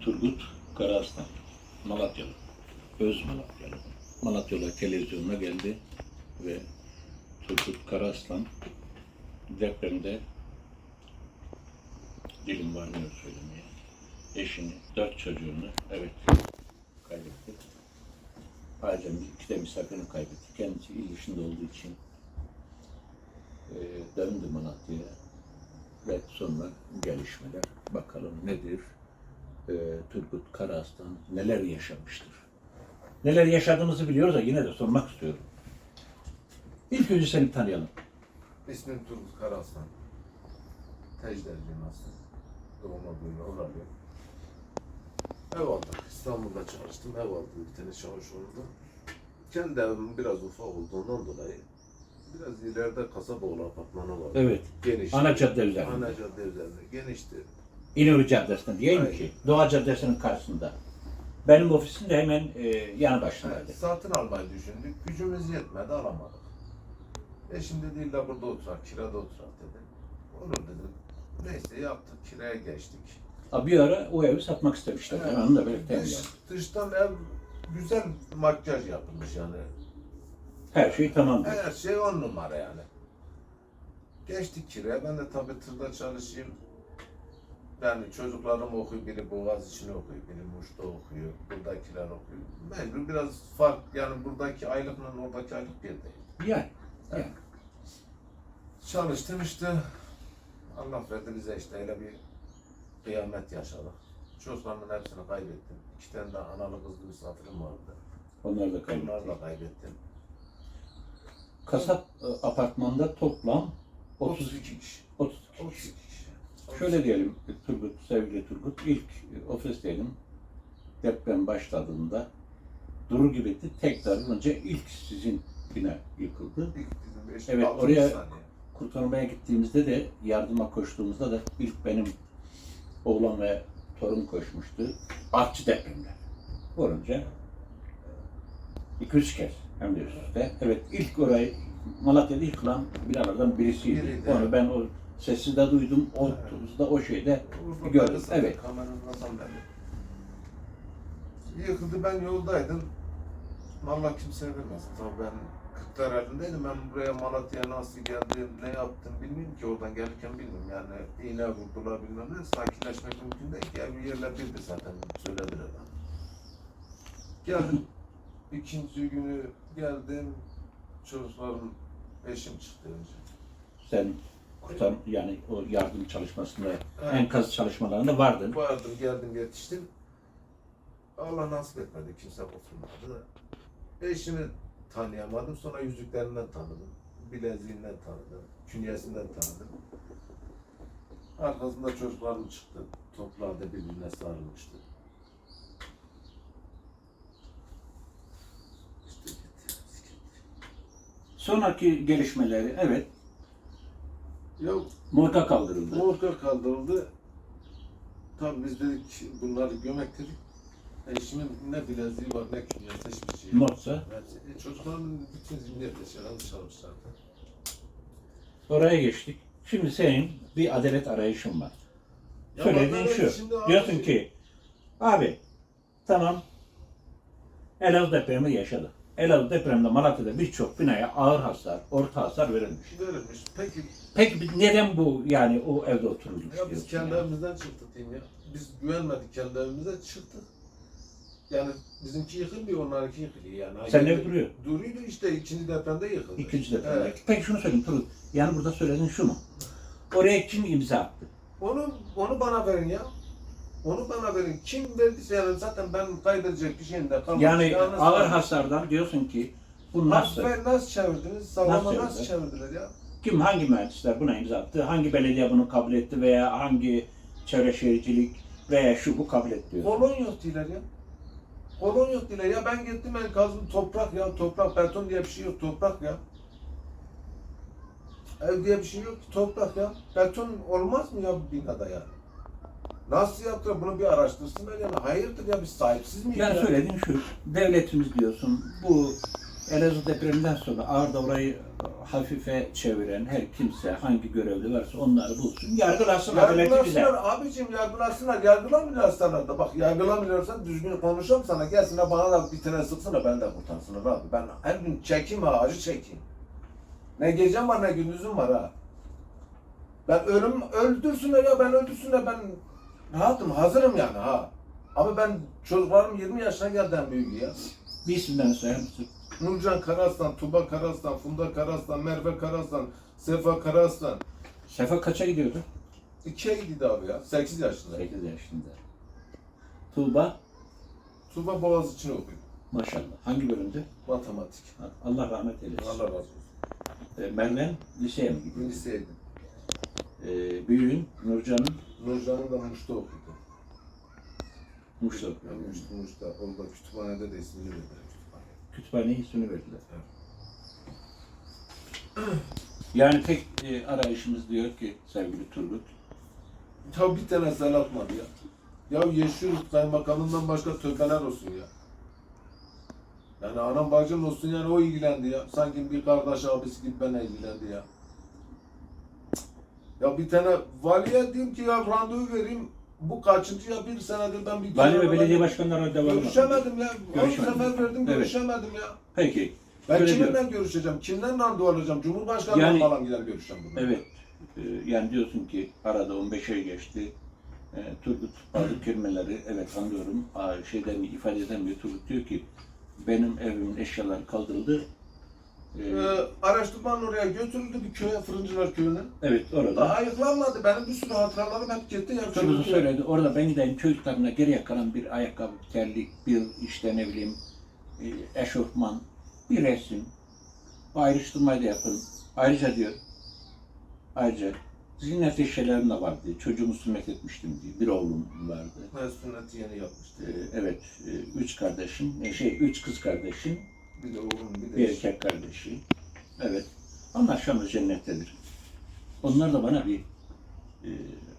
Turgut Karaaslan, Malatyalı, öz Malatyalı. Malatyalı televizyonuna geldi ve Turgut Karaaslan depremde dilim varmıyor söylemeye. Eşini, dört çocuğunu evet kaybetti. Ailece iki de misafirini kaybetti. Kendisi il dışında olduğu için e, döndü Malatya'ya ve sonra gelişmeler bakalım nedir? E, Turgut Karaaslan neler yaşamıştır? Neler yaşadığımızı biliyoruz da yine de sormak istiyorum. İlk önce seni tanıyalım. İsmim Turgut Karaslan. Tecderliyim aslında. Doğma büyüme oralıyım. Ev aldık. İstanbul'da çalıştım. Ev aldım. Bir tane çavuş oldu. Kendi evim biraz ufak olduğundan dolayı biraz ileride Kasaboğlu apartmanı var. Evet. Geniş. Ana cadde üzerinde. Ana cadde üzerinde. Genişti. İnönü Caddesi'nde mi Aynen. ki? Doğa Caddesi'nin karşısında. Benim ofisim de hemen e, yanı başındaydı. Evet, satın almayı düşündük. Gücümüz yetmedi alamadık. E şimdi değil de burada oturak, kirada oturak dedi. Olur dedim. Neyse yaptık, kiraya geçtik. Ha, bir ara o evi satmak istemişler. Evet. Ben onu da belirteyim Dış, yani. dıştan ev güzel makyaj yapılmış yani. Her şey tamam. Her şey on numara yani. Geçtik kiraya. Ben de tabii tırda çalışayım. Yani çocuklarım okuyor, biri Boğaziçi'ni okuyor, biri Muş'ta okuyor, buradakiler okuyor. Mecbur biraz fark, yani buradaki aylıkla oradaki aylık bir değil. Yani. yani. Çalıştım işte. Allah verdi bize işte öyle bir kıyamet yaşadık. Çocuklarımın hepsini kaybettim. İki tane de analı kızlı misafirim vardı. Onlar da kaybetti. Onları da kaybettim. Kasap e, apartmanda toplam 30, 32 kişi. 32 32 kişi. Şöyle diyelim e, Turgut, sevgili Turgut, ilk e, ofisteydim. Deprem başladığında durur gibiydi. Tekrar önce ilk sizin bina yıkıldı. İlk bizim beş, Evet, oraya- saniye. Kurtarmaya gittiğimizde de yardıma koştuğumuzda da ilk benim oğlan ve torun koşmuştu. Artçı depremler. Olunca 200 kez hem de üst üste. Evet ilk orayı Malatya'da yıkılan binalardan birisiydi. Biriydi, Onu ben o sesi de duydum. O da o şeyde Urfa'da gördüm. Evet. Kameranın belli. Yıkıldı ben yoldaydım. Allah kimse vermesin. Tabii ben Kırklar elindeydim. Ben buraya Malatya'ya nasıl geldim, ne yaptım bilmiyorum ki. Oradan gelirken bilmiyorum. Yani iğne vurdular bilmem ne. Sakinleşmek mümkün değil ki. Ev yerle birdi zaten. Söylediler adam. Geldim. İkinci günü geldim. Çocuklarım, eşim çıktı önce. sen kurtar yani o yardım çalışmasında Evet. enkaz çalışmalarında vardın. Vardım, geldim, yetiştim. Allah nasip etmedi, kimse kurtulmadı. Eşimi tanıyamadım, sonra yüzüklerinden tanıdım. Bileziğinden tanıdım, künyesinden tanıdım. Arkasında çocuklarım çıktı. Toplarda birbirine sarılmıştı. İşte gitti. Sonraki gelişmeleri evet Ya morga kaldırıldı. Morga kaldırıldı. Tabii biz dedik bunları gömek dedik. Eşimin ne bileziği var ne künyesi hiçbir şey. yok. Yani, e, çocukların bütün zihniyet eşyalarını çalmışlardı. oraya geçtik. Şimdi senin bir adalet arayışın var. Ya Söylediğin bak, şu. abi- Diyorsun ki abi tamam Elazığ depremi yaşadık. Elazığ depreminde Malatya'da birçok binaya ağır hasar, orta hasar verilmiş. Verilmiş. Peki Peki biz neden bu yani o evde oturulmuş ya biz diyorsun kendi yani? evimizden çıktık diyeyim ya. Biz güvenmedik kendi evimize çıktık. Yani bizimki yıkılmıyor, onlarınki yıkılıyor yani. Sen Yani ev duruyor. Duruyordu işte ikinci depremde yıkıldı. İkinci depremde. Evet. Peki şunu söyleyeyim Turut. Yani burada söylediğin şu mu? Oraya kim imza attı? Onu onu bana verin ya. Onu bana verin. Kim verdiyse yani zaten ben kaybedecek bir şeyim de kalmadı. Yani Yalnız ağır kaldım. hasardan diyorsun ki bu nasıl? Nasıl? nasıl çevirdiniz? Nasıl nasıl, çevirdiler? çevirdiler ya? Kim hangi mühendisler buna imza attı? Hangi belediye bunu kabul etti veya hangi çevre şehircilik veya şu bu kabul etti diyorsun? Kolon yok diyorlar ya. Kolon yok diyorlar ya. Ben gittim ben kazdım toprak ya. Toprak beton diye bir şey yok. Toprak ya. Ev diye bir şey yok ki toprak ya. Beton olmaz mı ya bu binada ya? Nasıl yaptılar bunu bir araştırsınlar yani. Hayırdır ya biz sahipsiz miyiz Yani ya? söylediğin şu, devletimiz diyorsun, bu Elazığ depreminden sonra Ağrı'da orayı hafife çeviren her kimse hangi görevli varsa onları bulsun. Yargılasın adaleti bize. Yargılasınlar abicim yargılasınlar. Yargılamıyorlar hastanede. Bak yargılamıyorsan düzgün konuşalım sana. Gelsinler bana da bir tane sıksınlar ben de kurtarsınlar abi. Ben her gün çekeyim ha acı çekeyim. Ne gecem var ne gündüzüm var ha. Ben ölüm öldürsünler ya ben öldürsünler ben rahatım hazırım yani ha. Ama ben çocuklarım 20 yaşına geldi en büyüğü ya. Bir isimden sayar mısın? Nurcan Karaslan, Tuba Karaslan, Funda Karaslan, Merve Karaslan, Sefa Karaslan. Sefa kaça gidiyordu? İkiye gitti abi ya. 8 yaşında. 8 yaşında. Tuğba Tuba Boğaziçi'ni okuyor. maşallah. Hangi bölümde? Matematik. Allah rahmet eylesin. Allah razı olsun. Ee, Merve liseye mi gidiyor? Liseydi. Ee, büyüğün Nurcan'ın Nurcan'ın da Muş'ta okudu. Muş'ta okuyor. Yani Muş'ta, Muş'ta. Orada kütüphanede de ismini verdiler kütüphane. Kütüphaneye ismini verdiler. Yani tek e, arayışımız diyor ki sevgili Turgut, Ya bir tane sen atmadı ya. Ya yaşıyoruz kaymakamından başka tövbeler olsun ya. Yani anam bacım olsun yani o ilgilendi ya. Sanki bir kardeş abisi gibi bana ilgilendi ya. Ya bir tane valiye diyeyim ki ya randevu vereyim. Bu kaçıncı ya bir senedir ben bir Vali ve belediye başkanları devam Görüşemedim ya. On Görüşemedin. sefer verdim Evet. görüşemedim ya. Peki. Ben şöyle kiminle diyorum. görüşeceğim? Kimden randevu alacağım? Cumhurbaşkanı'ndan Yani- falan gider görüşeceğim bunu. Evet. e, yani diyorsun ki arada 15 ay geçti. E, Turgut bazı kelimeleri evet anlıyorum. Aa, şeyden ifade edemiyor. Turgut diyor ki benim evimin eşyaları kaldırıldı. Ee, araştırmanın oraya götürüldü bir köye, Fırıncılar köyüne. evet orada. Daha ayıklanmadı. Benim bir sürü hatıralarım hep gitti. Çocuk- söyledi. Orada ben gideyim çocuklarına geriye kalan bir ayakkabı, terlik, bir işte ne bileyim e, eşofman, bir resim. Bu ayrıştırmayı da yapın. Ayrıca diyor, ayrıca ziynet eşyalarım da vardı. Çocuğumu sünnet etmiştim diyor. Bir oğlum vardı. Ben sünneti yeni yapmıştım. E, evet, e, üç kardeşim, e, şey üç kız kardeşim, Bir de oğlum bir de bir erkek kardeşi. Evet. Anlaşmamız cennettedir. Onlar da bana bir e,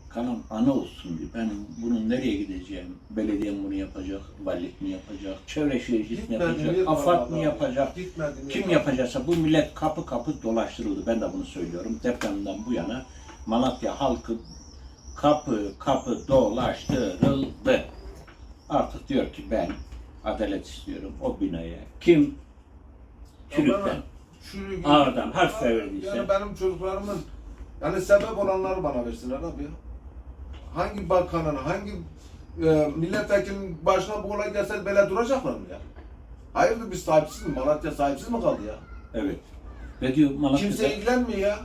kalan ana olsun diye. Ben bunun nereye gideceğim? Belediye bunu yapacak, valilik mi yapacak, çevre şehircilik mi yapacak, AFAD mı yapacak? Gitmedim. Kim ya. yapacaksa bu millet kapı kapı dolaştırıldı. Ben de bunu söylüyorum. Depremden bu yana Malatya halkı kapı kapı dolaştırıldı. Artık diyor ki ben adalet istiyorum o binaya. Kim çürükten, gün- ağırdan harf verdiyse Yani benim çocuklarımın yani sebep olanları bana versinler abi ya. Hangi bakanın, hangi e, milletvekilinin başına bu olay gelse böyle duracaklar mı ya? Hayırdır biz sahipsiz mi? Malatya sahipsiz mi kaldı ya? evet. Ve diyor Malatya'da Kimse ilgilenmiyor ya.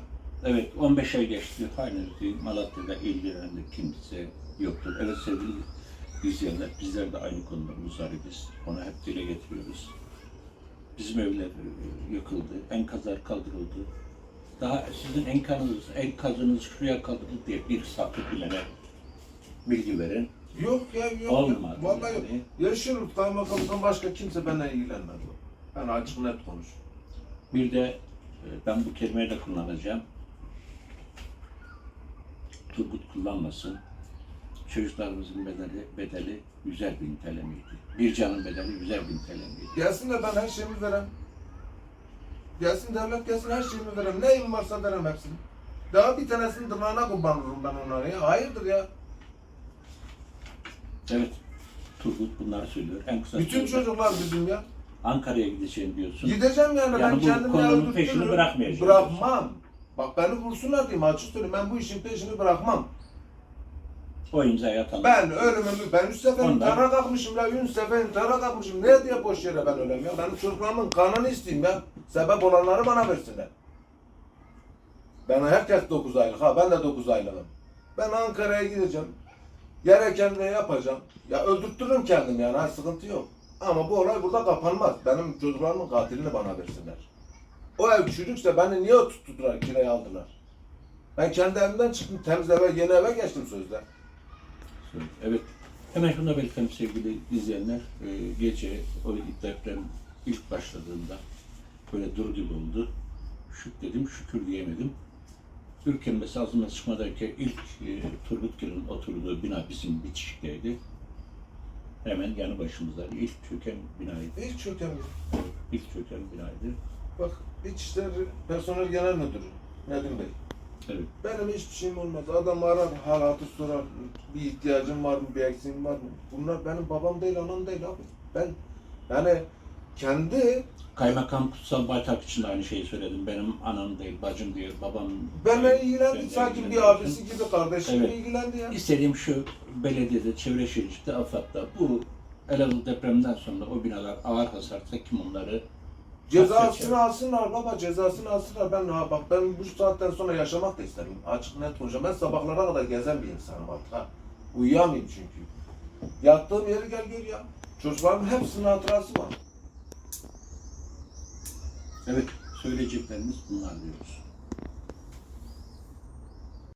evet 15 ay geçti. Henüz diyor, Malatya'da ilgilenen de kimse yoktur. Evet sevgili izleyenler bizler de aynı konuda muzdaribiz. Onu hep dile getiriyoruz. Bizim evler e, yıkıldı, enkazlar kaldırıldı. Daha sizin enkazınız, enkazınız şuraya kaldırıldı diye bir sapı bilene bilgi veren Yok ya yok. olmadı. Vallahi yok. yani. Yaşıyorum kaymakamdan başka kimse benimle ilgilenmez. Ben açık net konuş. Bir de e, ben bu kelimeyi de kullanacağım. Turgut kullanmasın. Çocuklarımızın bedeli, bedeli 100'er bin TL miydi? Bir canın bedeli 100'er bin TL miydi? Gelsin de ben her şeyimi verem. Gelsin devlet gelsin her şeyimi verem. Neyim varsa verem hepsini. Daha bir tanesinin tırnağına kurban olurum ben onlara ya. Hayırdır ya. Evet. Turgut bunları söylüyor. En kısa Bütün sürede çocuklar bizim ya. Ankara'ya gideceğim diyorsun. Gideceğim yani, Yani ben bu kendimi konunun öldürtürüm. peşini bırakmayacağım Bırakmam. Bak beni vursunlar diyeyim açık söyleyeyim. Ben bu işin peşini bırakmam. İmzayı atanlar. Ben ölümümü, ben üç sefer Ondan- intihara kalkmışım ya, üç sefer intihara kalkmışım. Ne diye boş yere ben öleyim ya? Benim çocuklarımın kanını isteyeyim ya. Sebep olanları bana versinler. Ben herkes 9 aylık ha, ben de 9 aylığım. Ben Ankara'ya gideceğim. Gereken ne yapacağım? Ya öldürttürürüm kendim yani, ha, sıkıntı yok. Ama bu olay burada kapanmaz. Benim çocuklarımın katilini bana versinler. O ev çürükse beni niye tuttular, kiraya aldılar? Ben kendi evimden çıktım, temiz eve, yeni eve geçtim sözde. Evet. Hemen şunu da belirtelim sevgili izleyenler. Ee, gece o deprem ilk başladığında böyle dur gibi oldu. Şükredim, şükür diyemedim. Ülkemiz ağzımdan çıkmadayken ilk e, Turgut Gül'ün oturduğu bina bizim bitişikteydi. Hemen yanı başımızda ilk çöken binaydı. Hiç çökemiyor. İlk çöken binaydı. Bak İçişleri Personel Genel Müdürü Nedim Bey. Evet. Benim hiçbir şeyim olmaz. Adam arar, hal hatır sorar. Bir ihtiyacım var mı, bir eksiğim var mı? Bunlar benim babam değil, anam değil abi. Ben yani kendi Kaymakam Kutsal Baytak için de aynı şeyi söyledim. Benim anam değil, bacım değil, babam benimle ilgilendi. Sanki bir abisi gibi kardeşim gibi Evet. ilgilendi ya. İstediğim şu, belediyede, çevre şehircilikte, AFAD'da bu Elazığ depreminden sonra o binalar ağır hasarsa kim onları Cezasını alsınlar baba, cezasını alsınlar. Ben ha bak ben bu saatten sonra yaşamak da istemiyorum. Açık net konuşacağım. Ben sabahlara kadar gezen bir insanım artık ha. Uyuyamayayım çünkü. Yattığım yeri gel gör ya. Çocuklarımın hepsinin hatırası var. Evet, söyleyeceklerimiz bunlar diyoruz.